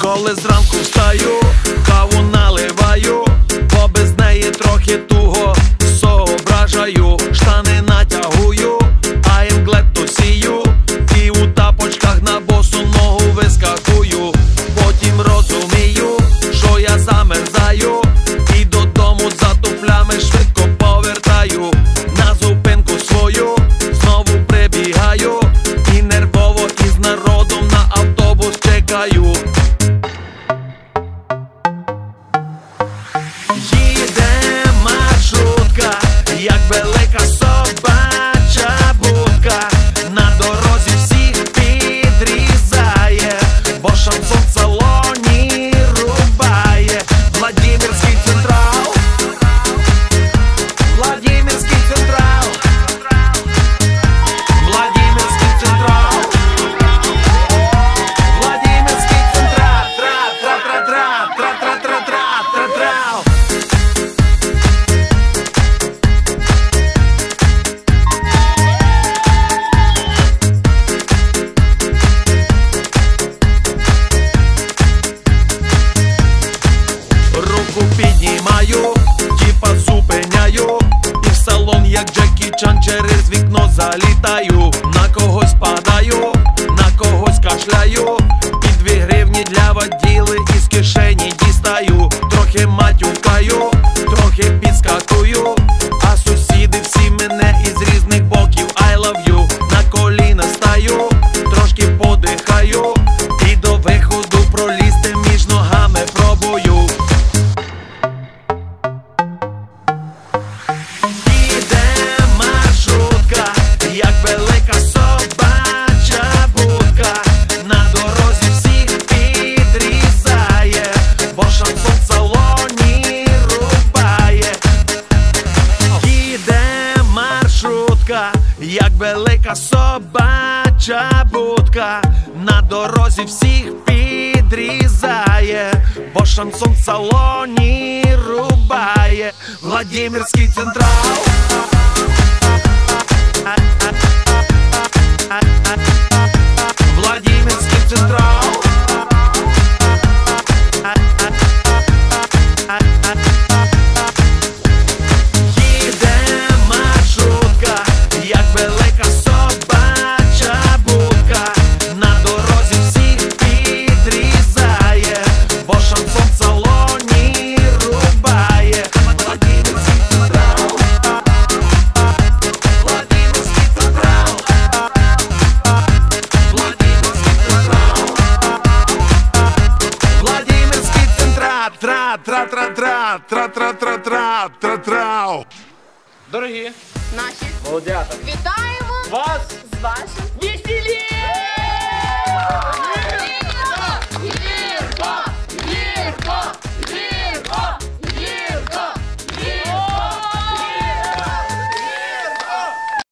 Коли зранку встаю, каву наливаю, бо без неї трохи туго соображаю. Штани качан через вікно залітаю, на когось падаю, на когось кашляю, і дві гривні для воділи із кишені дістаю, трохи матюкаю, трохи підскакаю як велика собача будка, на дорозі всіх підрізає, бо шансон в салоні рубає Владимирський централ. тра-тра-тра, тра-тра-тра-тра, тра-трау. Дорогі, Наші. Молодята, вітаємо вас. з вашим